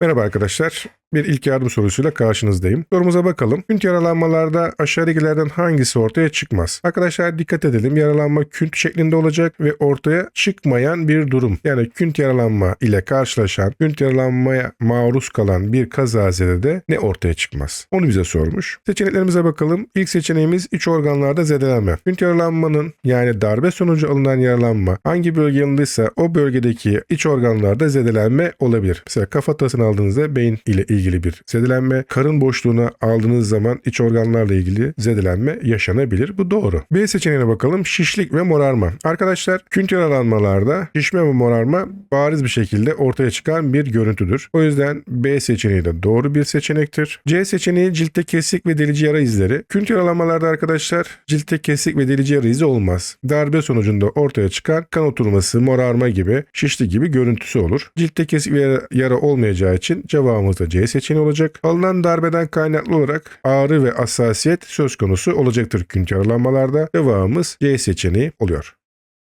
Merhaba arkadaşlar. Bir ilk yardım sorusuyla karşınızdayım. Sorumuza bakalım. Künt yaralanmalarda aşağıdakilerden hangisi ortaya çıkmaz? Arkadaşlar dikkat edelim. Yaralanma künt şeklinde olacak ve ortaya çıkmayan bir durum. Yani künt yaralanma ile karşılaşan, künt yaralanmaya maruz kalan bir kazazede de ne ortaya çıkmaz? Onu bize sormuş. Seçeneklerimize bakalım. İlk seçeneğimiz iç organlarda zedelenme. Künt yaralanmanın yani darbe sonucu alınan yaralanma hangi bölge yanındaysa o bölgedeki iç organlarda zedelenme olabilir. Mesela kafatasını aldığınızda beyin ile ilgili bir zedelenme, karın boşluğuna aldığınız zaman iç organlarla ilgili zedelenme yaşanabilir. Bu doğru. B seçeneğine bakalım. Şişlik ve morarma. Arkadaşlar künt yaralanmalarda şişme ve morarma bariz bir şekilde ortaya çıkan bir görüntüdür. O yüzden B seçeneği de doğru bir seçenektir. C seçeneği ciltte kesik ve delici yara izleri. Künt yaralanmalarda arkadaşlar ciltte kesik ve delici yara izi olmaz. Darbe sonucunda ortaya çıkan kan oturması, morarma gibi, şişli gibi görüntüsü olur. Ciltte kesik ve yara olmayacağı için cevabımız da C seçeneği olacak. Alınan darbeden kaynaklı olarak ağrı ve hassasiyet söz konusu olacaktır künt yaralanmalarda. Cevabımız C seçeneği oluyor.